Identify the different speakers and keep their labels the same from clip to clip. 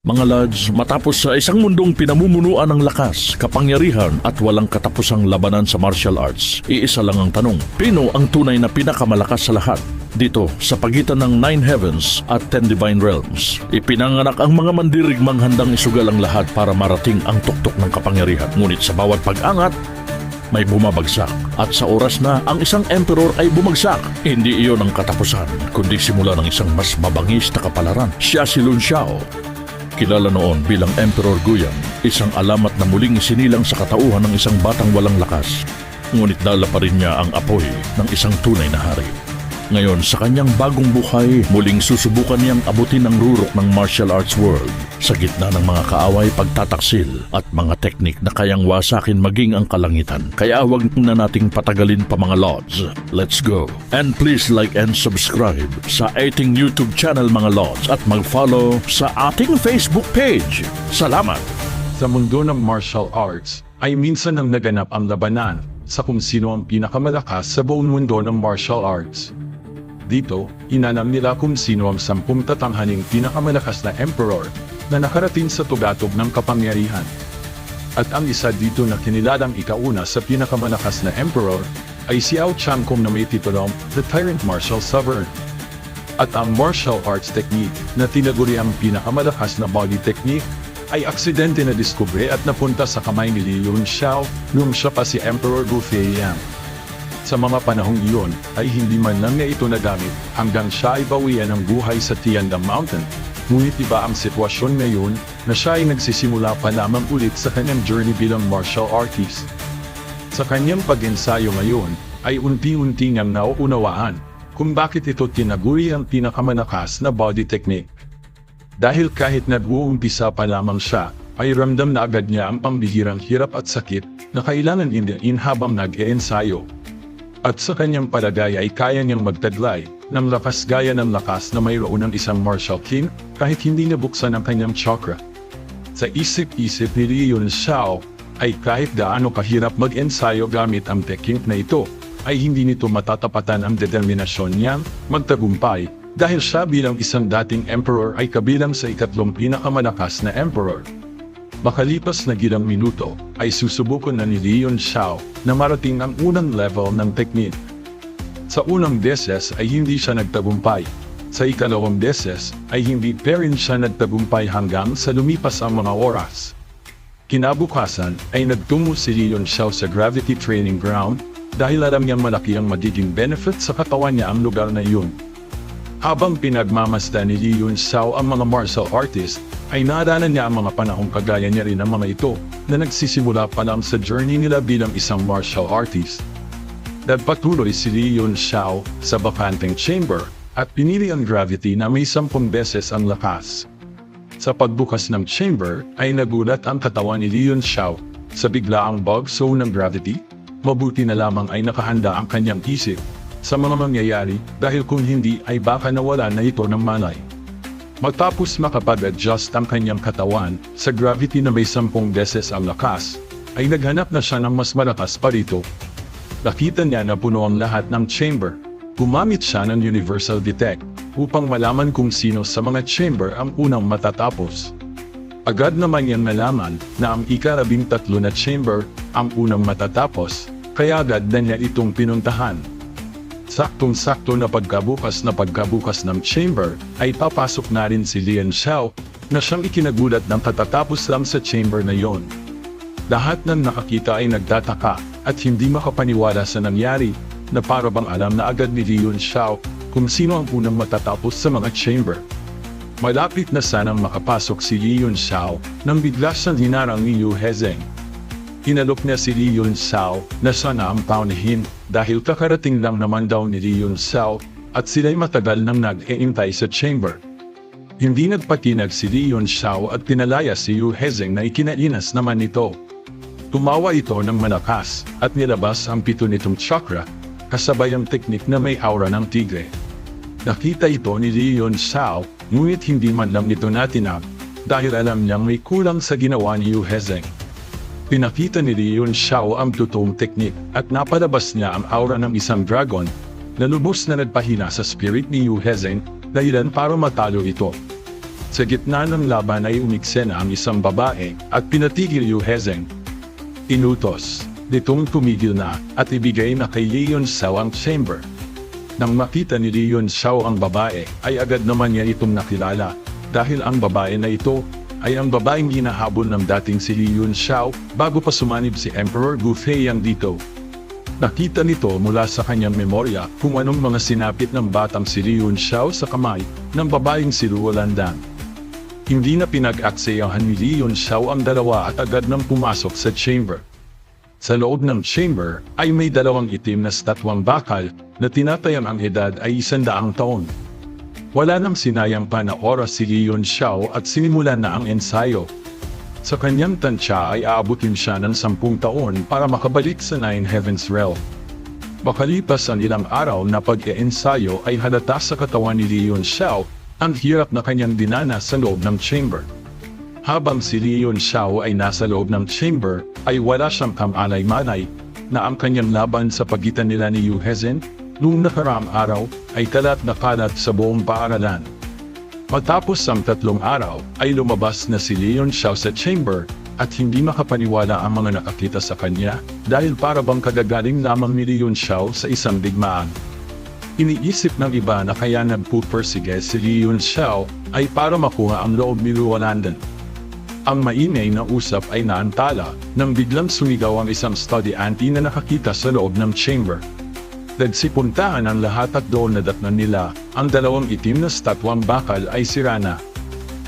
Speaker 1: Mga lads, matapos sa isang mundong pinamumunuan ng lakas, kapangyarihan at walang katapusang labanan sa martial arts, iisa lang ang tanong, Pino ang tunay na pinakamalakas sa lahat? Dito, sa pagitan ng Nine Heavens at Ten Divine Realms, ipinanganak ang mga mandirigmang handang isugal ang lahat para marating ang tuktok ng kapangyarihan. Ngunit sa bawat pag-angat, may bumabagsak at sa oras na ang isang emperor ay bumagsak. Hindi iyon ang katapusan, kundi simula ng isang mas mabangis na kapalaran. Siya si Lun Xiao, Kilala noon bilang Emperor Guyan, isang alamat na muling isinilang sa katauhan ng isang batang walang lakas. Ngunit dala pa rin niya ang apoy ng isang tunay na hari. Ngayon, sa kanyang bagong buhay, muling susubukan niyang abutin ang rurok ng martial arts world sa gitna ng mga kaaway, pagtataksil at mga teknik na kayang wasakin maging ang kalangitan. Kaya huwag na nating patagalin pa mga lords. Let's go. And please like and subscribe sa ating YouTube channel mga lords at mag-follow sa ating Facebook page. Salamat!
Speaker 2: Sa mundo ng martial arts, ay minsan nang naganap ang labanan sa kung sino ang pinakamalakas sa buong mundo ng martial arts. Dito, inanam nila kung sino ang sampung tatanghaning pinakamalakas na emperor na nakarating sa tugatog ng kapangyarihan. At ang isa dito na kinilalang ikauna sa pinakamalakas na emperor ay si Ao Changkong na may titulong The Tyrant Martial Sovereign. At ang martial arts technique na tinaguri ang pinakamalakas na body technique ay aksidente na diskubre at napunta sa kamay ni Li Yunxiao nung siya pa si Emperor Gu Feiyang. Sa mga panahong iyon ay hindi man lang niya ito nagamit hanggang siya ay bawian ng buhay sa Tiandang Mountain. Ngunit iba ang sitwasyon ngayon na siya ay nagsisimula pa lamang ulit sa kanyang journey bilang martial artist. Sa kanyang pag-ensayo ngayon ay unti-unti niyang nauunawaan kung bakit ito tinaguri ang pinakamalakas na body technique. Dahil kahit nag-uumpisa pa lamang siya, ay ramdam na agad niya ang pambihirang hirap at sakit na kailangan indiin habang nag-eensayo. At sa kanyang palagay ay kaya niyang magtaglay ng lakas gaya ng lakas na mayroon ng isang martial king kahit hindi nabuksan ang kanyang chakra. Sa isip-isip ni Li Yun Xiao ay kahit gaano kahirap mag-ensayo gamit ang technique na ito, ay hindi nito matatapatan ang determinasyon niyang magtagumpay dahil siya bilang isang dating emperor ay kabilang sa ikatlong pinakamalakas na emperor. Makalipas na gilang minuto, ay susubukan na ni Leon Xiao na marating ang unang level ng technique. Sa unang beses ay hindi siya nagtagumpay. Sa ikalawang beses ay hindi pa rin siya nagtagumpay hanggang sa lumipas ang mga oras. Kinabukasan ay nagtungo si Leon Xiao sa Gravity Training Ground dahil alam niyang malaki ang magiging benefit sa katawan niya ang lugar na iyon. Habang pinagmamasdan ni Lee Yun Xiao ang mga martial artist, ay naaranan niya ang mga panahong kagaya niya rin ang mga ito na nagsisimula pa lang sa journey nila bilang isang martial artist. Nagpatuloy si Lee Yun Xiao sa Bakanting Chamber at pinili ang gravity na may sampung beses ang lakas. Sa pagbukas ng chamber ay nagulat ang katawan ni Lee Yun Xiao sa biglaang bug zone ng gravity. Mabuti na lamang ay nakahanda ang kanyang isip sa mga mangyayari dahil kung hindi ay baka nawala na ito ng malay. Matapos makapag-adjust ang kanyang katawan sa gravity na may sampung beses ang lakas, ay naghanap na siya ng mas malakas pa rito. Nakita niya na puno ang lahat ng chamber. Gumamit siya ng Universal Detect upang malaman kung sino sa mga chamber ang unang matatapos. Agad naman niyang nalaman na ang ikarabing tatlo na chamber ang unang matatapos, kaya agad na niya itong pinuntahan. Saktong-sakto na pagkabukas na pagkabukas ng chamber ay papasok na rin si Lian Xiao na siyang ikinagulat ng katatapos lang sa chamber na yon. Lahat ng nakakita ay nagtataka at hindi makapaniwala sa nangyari na para bang alam na agad ni Lian Xiao kung sino ang unang matatapos sa mga chamber. Malapit na sanang makapasok si Li Yun Xiao nang bigla siyang hinarang ni Yu Hezeng. Inalok niya si Li Yun Xiao na sana ang paunahin dahil kakarating lang naman daw ni Li Yun Xiao at sila'y matagal nang nag-eintay sa chamber. Hindi nagpatinag si Li Yun Xiao at pinalaya si Yu Hezeng na ikinainas naman nito. Tumawa ito ng malakas at nilabas ang pito nitong chakra kasabay ang teknik na may aura ng tigre. Nakita ito ni Yun Xiao ngunit hindi man lang nito natinag dahil alam niyang may kulang sa ginawa ni Yu Hezeng. Pinakita ni Li Yun Xiao ang totoong teknik at napalabas niya ang aura ng isang dragon na lubos na nagpahina sa spirit ni Yu Hezeng dahilan para matalo ito. Sa gitna ng laban ay umiksena ang isang babae at pinatigil Yu Hezeng. Inutos, nitong tumigil na at ibigay na kay Leon Xiao ang chamber. Nang makita ni Leon Xiao ang babae, ay agad naman niya itong nakilala dahil ang babae na ito ay ang babaeng hinahabol ng dating si Leon Xiao bago pa sumanib si Emperor Gu Feiyang dito. Nakita nito mula sa kanyang memorya kung anong mga sinapit ng batang si Leon Xiao sa kamay ng babaeng si Luo Landan. Hindi na pinag-aksayahan ni Leon Xiao ang dalawa at agad nang pumasok sa chamber. Sa loob ng chamber ay may dalawang itim na statwang bakal na tinatayang ang edad ay isandaang taon. Wala nang sinayang pa na oras si Leon Xiao at sinimulan na ang ensayo. Sa kanyang tansya ay aabutin siya ng sampung taon para makabalik sa Nine Heavens Realm. Makalipas ang ilang araw na pag-iensayo ay halata sa katawan ni Leon Xiao ang hirap na kanyang dinana sa loob ng chamber. Habang si Leon Xiao ay nasa loob ng chamber, ay wala siyang kamalay-malay na ang kanyang laban sa pagitan nila ni Yu Hezen noong nakaraang araw ay kalat na kalat sa buong paaralan. Matapos ang tatlong araw ay lumabas na si Leon Xiao sa chamber at hindi makapaniwala ang mga nakakita sa kanya dahil para bang kagagaling lamang ni Leon Xiao sa isang digmaan. Iniisip ng iba na kaya nagpupersige si Leon Xiao ay para makuha ang loob ni Luolandan. Ang mainay na usap ay naantala nang biglang sumigaw ang isang study auntie na nakakita sa loob ng chamber. Nagsipuntaan ang lahat at doon nadatnan nila ang dalawang itim na statwang bakal ay sirana.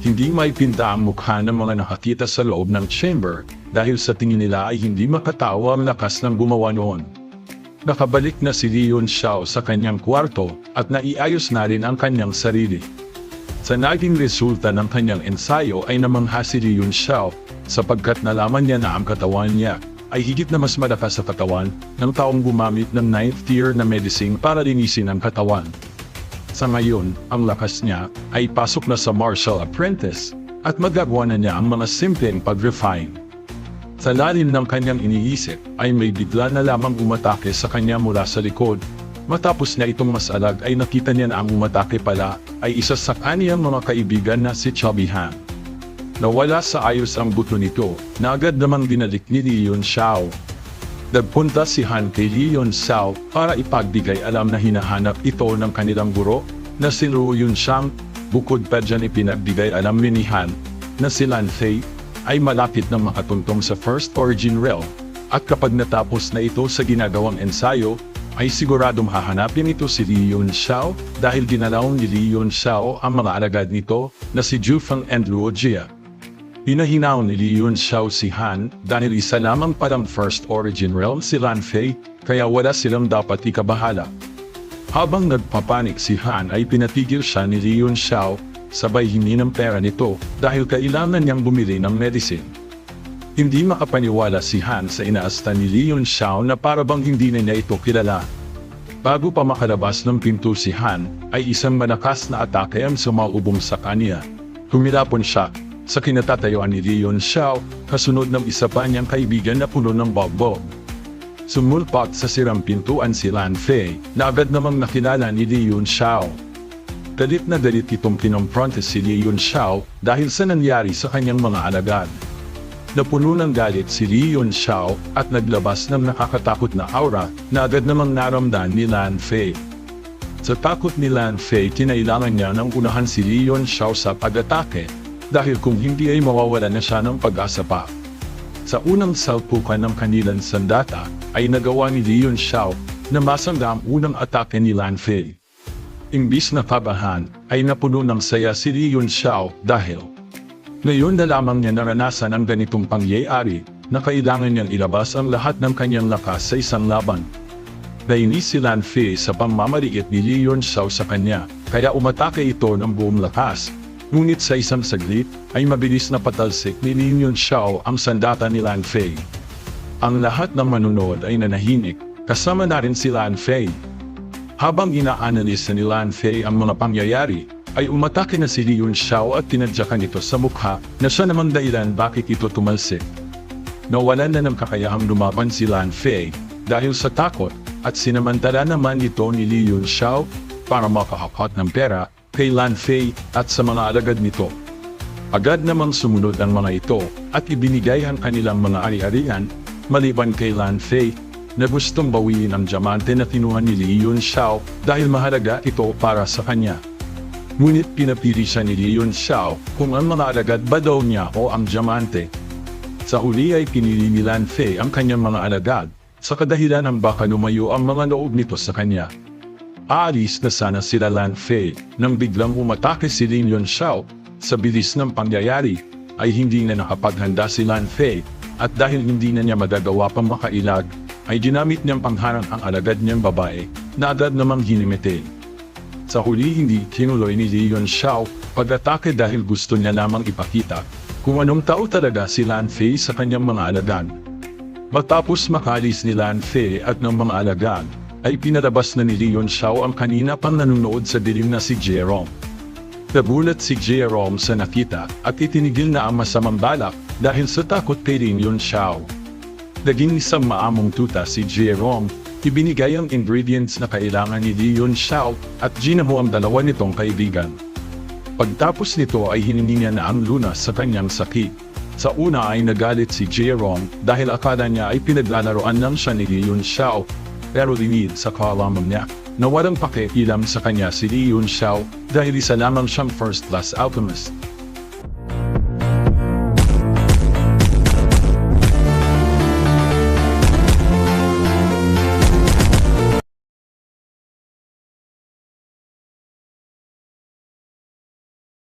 Speaker 2: Hindi may ang mukha ng mga nakakita sa loob ng chamber dahil sa tingin nila ay hindi makatawa ang lakas ng gumawa noon. Nakabalik na si Leon Xiao sa kanyang kwarto at naiayos na rin ang kanyang sarili. Sa naging resulta ng kanyang ensayo ay namangha si Leon Xiao sapagkat nalaman niya na ang katawan niya ay higit na mas malakas sa katawan ng taong gumamit ng ninth tier na medicine para linisin ang katawan. Sa ngayon, ang lakas niya ay pasok na sa martial apprentice at magagawa na niya ang mga simpleng pag-refine. Sa lalim ng kanyang iniisip ay may bigla na lamang umatake sa kanya mula sa likod. Matapos na itong masalag ay nakita niya na ang umatake pala ay isa sa kaniyang mga kaibigan na si Chubby Han. Nawala sa ayos ang buto nito na agad namang binalik ni Leon Xiao. Nagpunta si Han kay Leon Xiao para ipagbigay alam na hinahanap ito ng kanilang guro na si Luo Yunxiang. Bukod pa dyan ipinagbigay alam ni Han na si Lan Fei ay malapit na makatuntong sa First Origin Realm at kapag natapos na ito sa ginagawang ensayo, ay siguradong hahanapin ito si Leon Xiao dahil ginalaw ni Leon Xiao ang mga alagad nito na si Jufeng and Luo Jia. Hinahinaw ni Leon Xiao si Han dahil isa lamang parang First Origin Realm si Lan Fei kaya wala silang dapat ikabahala. Habang nagpapanik si Han ay pinatigil siya ni Leon Xiao sabay hingi ng pera nito dahil kailangan niyang bumili ng medicine. Hindi makapaniwala si Han sa inaasta ni Leon Xiao na para bang hindi na niya ito kilala. Bago pa makalabas ng pinto si Han, ay isang malakas na atake ang sumaubong sa kanya. Humilapon siya sa kinatatayuan ni Leon Xiao kasunod ng isa pa niyang kaibigan na puno ng bogbog. Sumulpak sa sirang pintuan si Lan Fei na agad namang nakilala ni Leon Xiao. Galit na galit itong kinompronte si Leon Xiao dahil sa nangyari sa kanyang mga alagad. Napuno ng galit si Leon Xiao at naglabas ng nakakatakot na aura na agad namang naramdan ni Lan Fei. Sa takot ni Lan Fei, kinailangan niya ng unahan si Leon Xiao sa pag-atake dahil kung hindi ay mawawala na siya ng pag-asa pa. Sa unang salpukan ng kanilang sandata ay nagawa ni Leon Xiao na masangga ang unang atake ni Lan Fei. Imbis na kabahan ay napuno ng saya si Leon Xiao dahil ngayon na lamang niya naranasan ang ganitong pangyayari na kailangan niyang ilabas ang lahat ng kanyang lakas sa isang laban. Nainis si Lan Fei sa pamamaliit ni Leon Xiao sa kanya kaya umatake ito ng buong lakas Ngunit sa isang saglit, ay mabilis na patalsik ni Lin Xiao ang sandata ni Lan Fei. Ang lahat ng manunod ay nanahimik, kasama na rin si Lan Fei. Habang ina-analyze ni Lan Fei ang mga pangyayari, ay umatake na si Leon Xiao at tinadyakan ito sa mukha na siya namang dahilan bakit ito tumalsik. Nawalan na ng kakayahang lumaban si Lan Fei dahil sa takot at sinamantala naman ito ni Leon Xiao para makahakot ng pera kay Lan Fei at sa mga alagad nito Agad namang sumunod ang mga ito at ibinigay ang kanilang mga ari-arian maliban kay Lan Fei na gustong bawiin ang diamante na kinuha ni Li Yun Xiao dahil mahalaga ito para sa kanya. Ngunit pinapili siya ni Li Yun Xiao kung ang mga alagad ba daw niya o ang diamante. Sa huli ay pinili ni Lan Fei ang kanyang mga alagad sa kadahilan ng baka lumayo ang mga loob nito sa kanya. Aalis na sana sila Lan Fei nang biglang umatake si Lin Yun Xiao. Sa bilis ng pangyayari ay hindi na nakapaghanda si Lan Fei at dahil hindi na niya magagawa pang makailag ay ginamit niyang pangharang ang alagad niyang babae na agad namang hinimitin. Sa huli hindi tinuloy ni Li Yun Xiao pag-atake dahil gusto niya lamang ipakita kung anong tao talaga si Lan Fei sa kanyang mga alagad. Matapos makalis ni Lan Fei at ng mga alagad, ay pinalabas na ni Leon Xiao ang kanina pang nanonood sa dilim na si Jerome. Nagulat si Jerome sa nakita at itinigil na ang masamang balak dahil sa takot kay Leon Xiao. Naging isang maamong tuta si Jerome, ibinigay ang ingredients na kailangan ni Leon Xiao at ginaho ang dalawa nitong kaibigan. Pagtapos nito ay hiningi niya na ang lunas sa kanyang sakit. Sa una ay nagalit si Jerome dahil akala niya ay pinaglalaroan lang siya ni Leon Xiao. Pero linid sa kaalaman niya na walang pakialam sa kanya si Leon Xiao dahil isa lamang siyang first class alchemist.